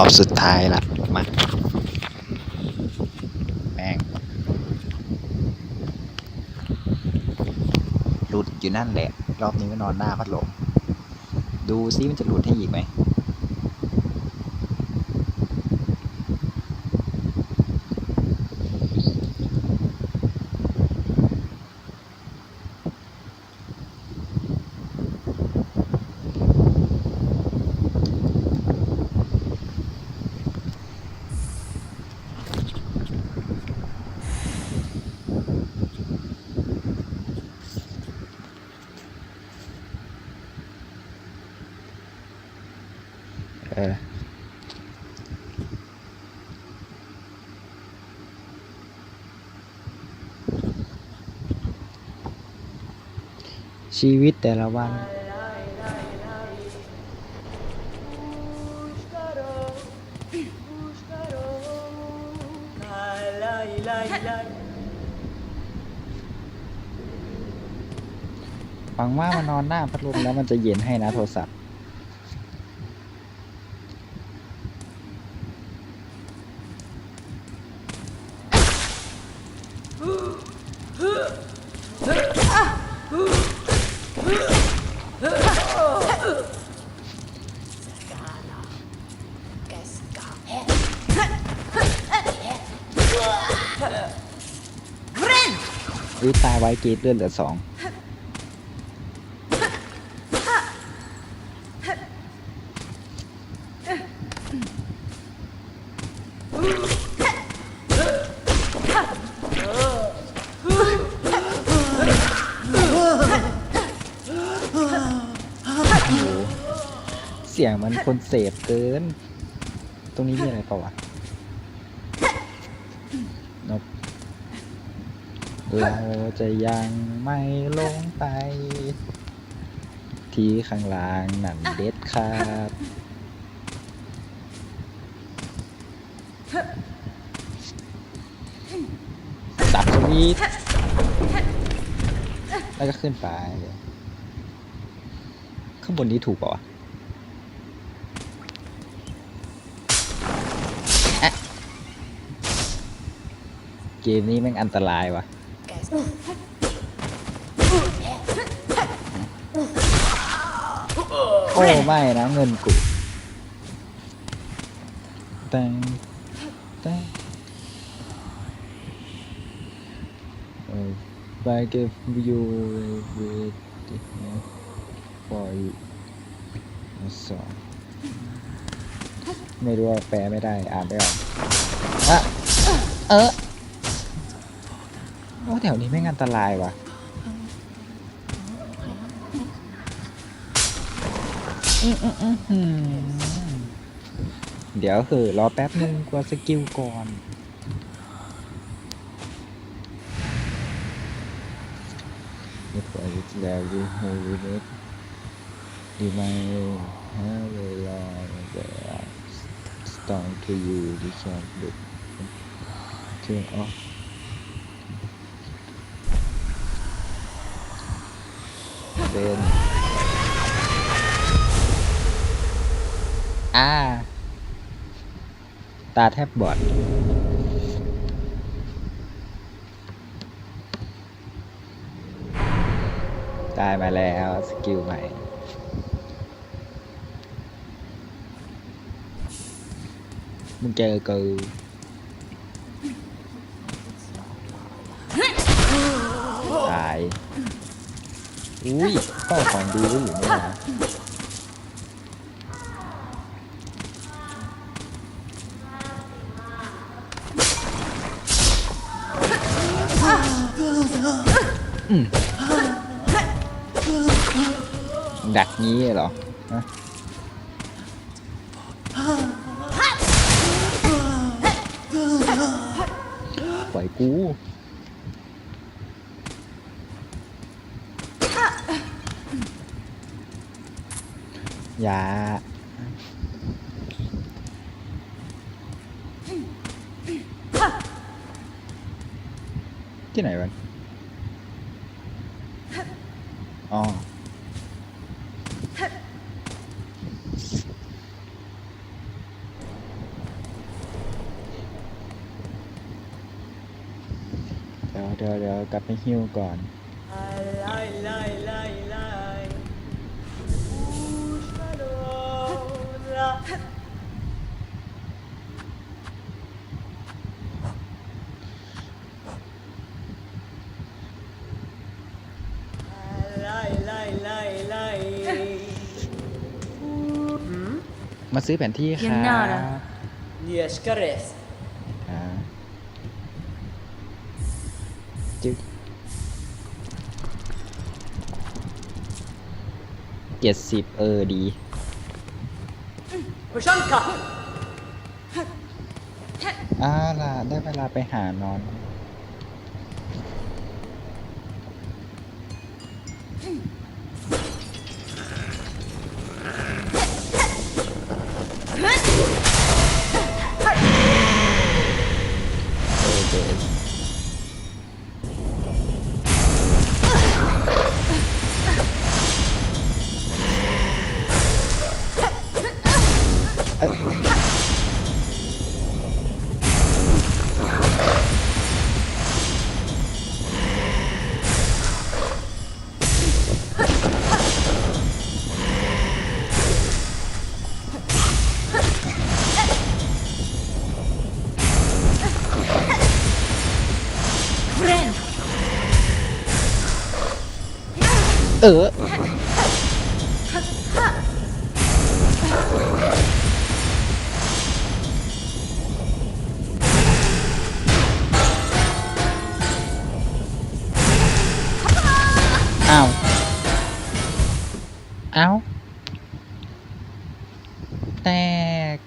อบสุดท้ายละมาแม่งหลุดอยู่นั่นแหละ รอบนี้ก็นอนหน้าพัดลมดูซิมันจะหลุดให้อีกไหม ชีวิตแต่ละวัน หวังว่ามันนอนหน้าพัดลมแล้วมันจะเย็นให้นะโทรศัพท์ อุ้ยตายไว้กรีดเลือดเหลือสองเสียงมันคนเสพเกิน ตรงนี้มีอะไรเปล่าวะนก เราจะยังไม่ลงไป ที่ข้างล่างนั่นเด็ดขาดตัดสวีทแล้วก็ขึ้นไปข้างบนนี้ถูกเปล่าวะเกมนี้แม่งอันตรายว่ะ โอ้ไม่นะเงินกูแตงแตงเออ I give you with for you สองไม่รู้ว่าแปลไม่ได้ อ่านไม่ออกอะเออ โอ้แถวนี้ไม่งอันตรายว่ะอืมอืมอืมอืมเดี๋ยวคือรอแป๊บนึงกลัวสกิลก่อนไม่ปล่อยแล้วดูโหเล็กดีไหมฮะเวลาแบบ start to you ดิฉันเด็ก turn off เป็นอ่า ตาแทบบอดได้มาแล้วสกิลใหม่มึงเจอกูตาย อุ้ยเป้าของดีก็อยู่นี่นะดักงี้เหรอฮะปล่อยกู อย่าที่ไหนวะอ๋อเดี๋ยวเดี๋ยวกลับไปฮิวก่อน ไล่ไล่ไล่ Ushadora. Lai, lai, lai, lai. มาซื้อแผนที่คยัรังน่าล่ะบ Yes, caress. ครับจึ๊กเจ็ดสิบเออดี Pushanka. อ่าล่ะได้เวลาไปหานอนเเอ้ยเอออ้าว อ้าว แตก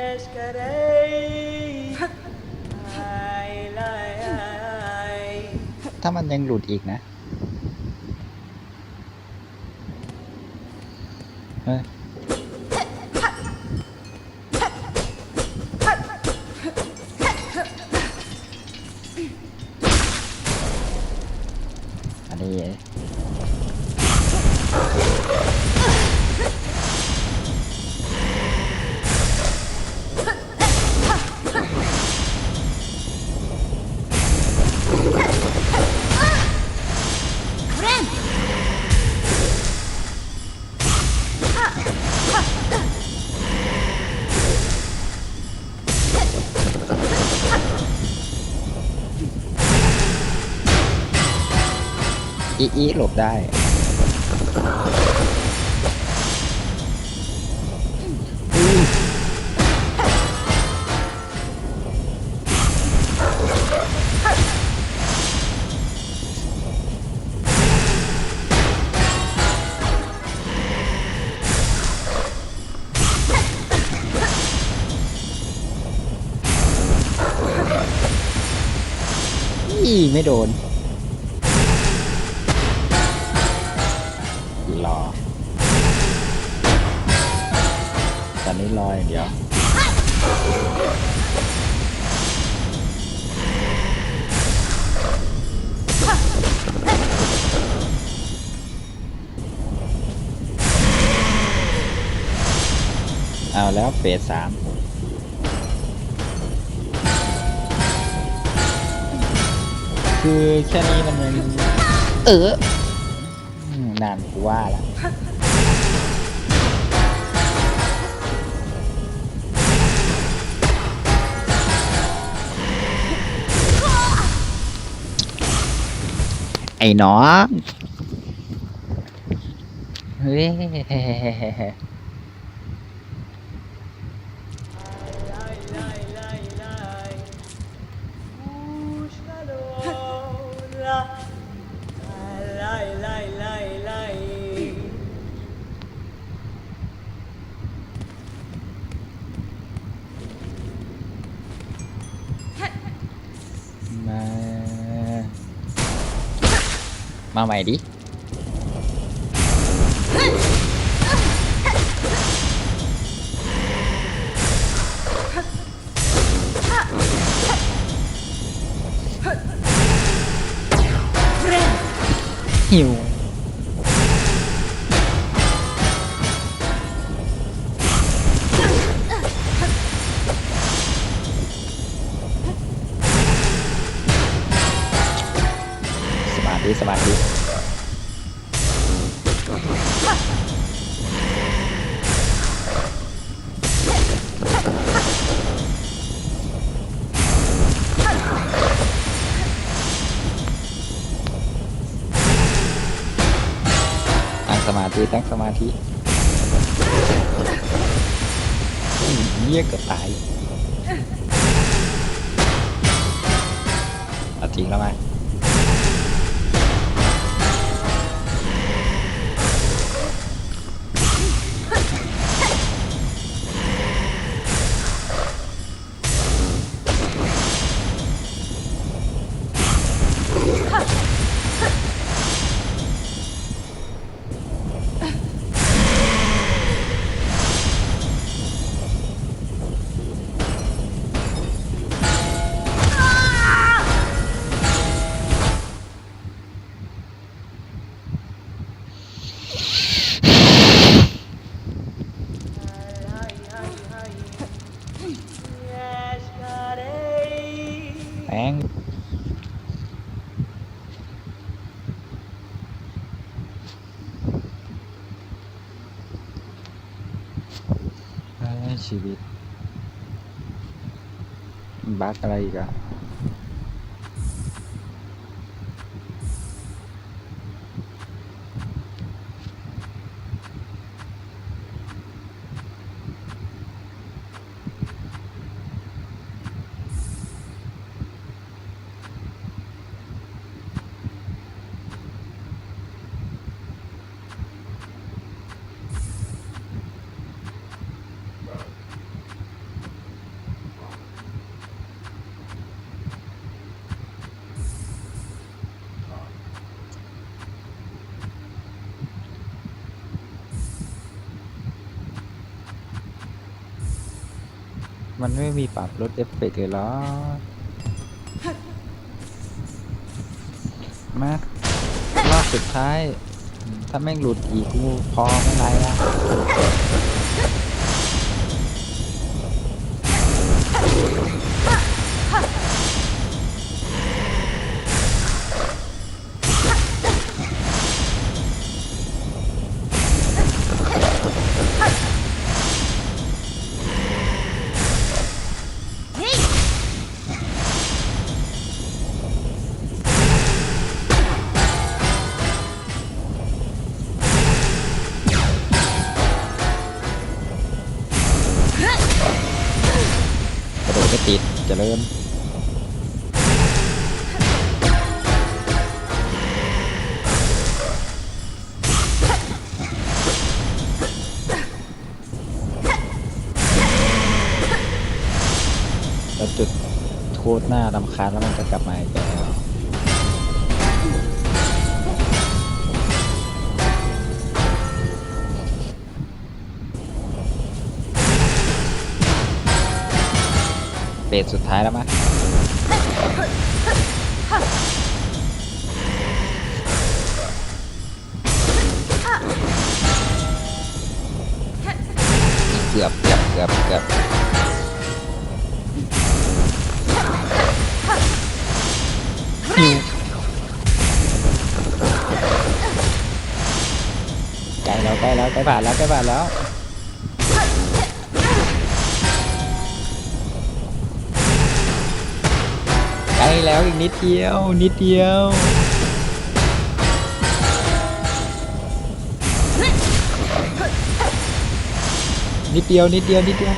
Yes, caress. Lai, lai, lai. ถ้ามันยังหลุดอีกนะ อั อีหลบได้อีไม่โดน แล้วเฟสสามคือแค่นี้มันยังเอออืมนานกูว่าละไอ้น้องเฮ้ย มาใหม่ดิหิว สมาธิตั้งสมาธิเยี่ยเกือบตายเอาจริงแล้วไหม บักอะไรอีกอะ มันไม่มีปรับลดเอฟเฟกต์เลยเหรอ มารอบสุดท้าย ถ้าแม่งหลุดอีกกูพอไม่ไรละ ดิมแล้วจุดโคตรหน้าลำคาญแล้วมันจะกลับ สสุดท้ายแล้วมั้ยเกือบเกือบเกือบเกือบหิวใกล้แล้วใกล้แล้วใกล้ผ่านแล้วใกล้ผ่านแล้ว ล้แล้วอีกนิดเดียว นิดเดียวนิดเดียวนิดเดียวนิดเดียว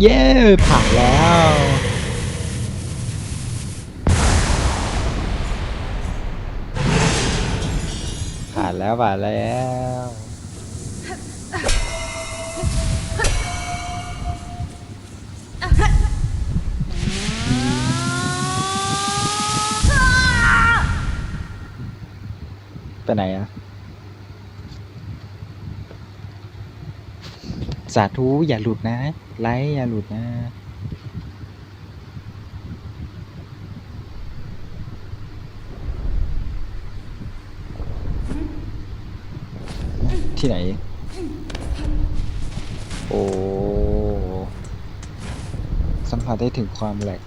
เย้ผ่านแล้ว ผ่านแล้วผ่านแล้ว ไปไหนอะสาธุอย่าหลุดนะ ไลค์อย่าหลุดนะ ที่ไหน โอ้ สัมผัสได้ถึงความแหลก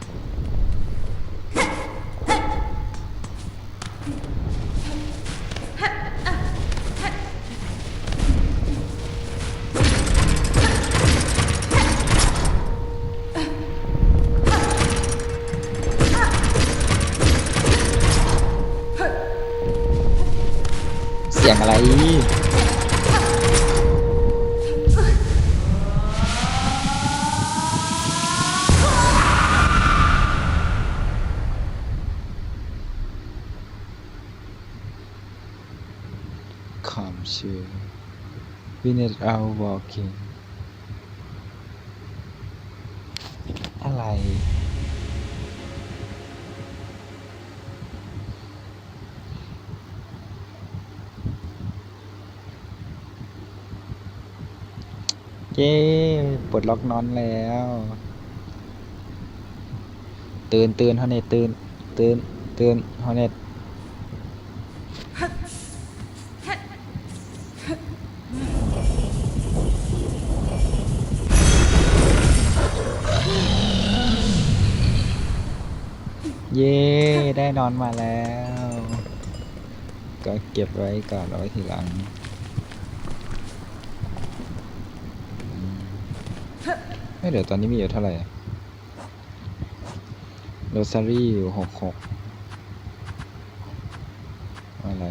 Winnet out walking อะไร เย้ปลดล็อกนอนแล้ว ตื่นตื่นฮอเน็ตตื่นตื่นตื่นฮอเน็ต เย้ได้นอนมาแล้ว ก็เก็บไว้ก่อนเอาไว้ทีหลัง ไม่เดี๋ยวตอนนี้มีอยู่เท่าไหร่โรซารี่อยู่หกหกอะไร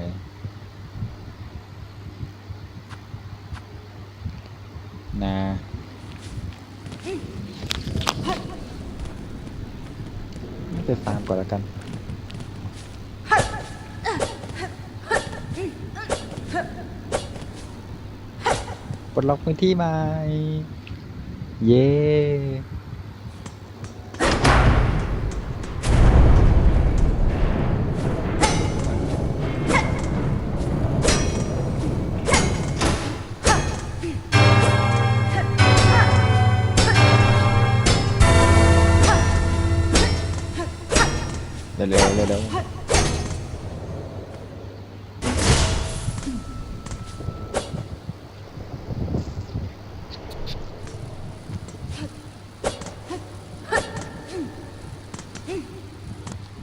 นา ไปฟาร์มก่อนแล้วกันปลดล็อกพื้นที่ใหม่ เย้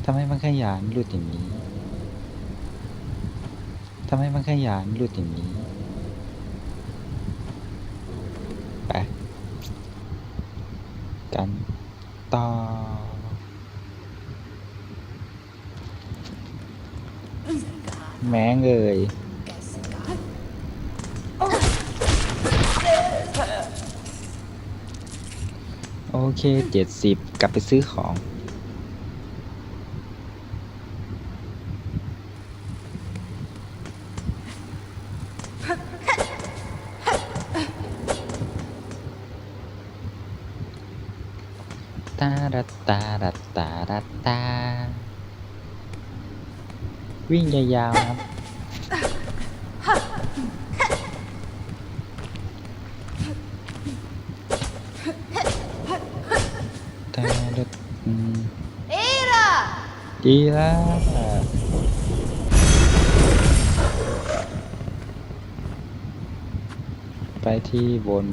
ทำไมมันขยันหลุดอย่างนี้ทำไมมันขยันหลุดอย่างนี้ไปกันต่อแม้งเอ่ยโอเคเจ็ดสิบกลับไปซื้อของ ตาดัดตาดัดตาดัดตา วิ่งยาวๆครับตาดัดอืม Ira! ดีแล้วไปที่บน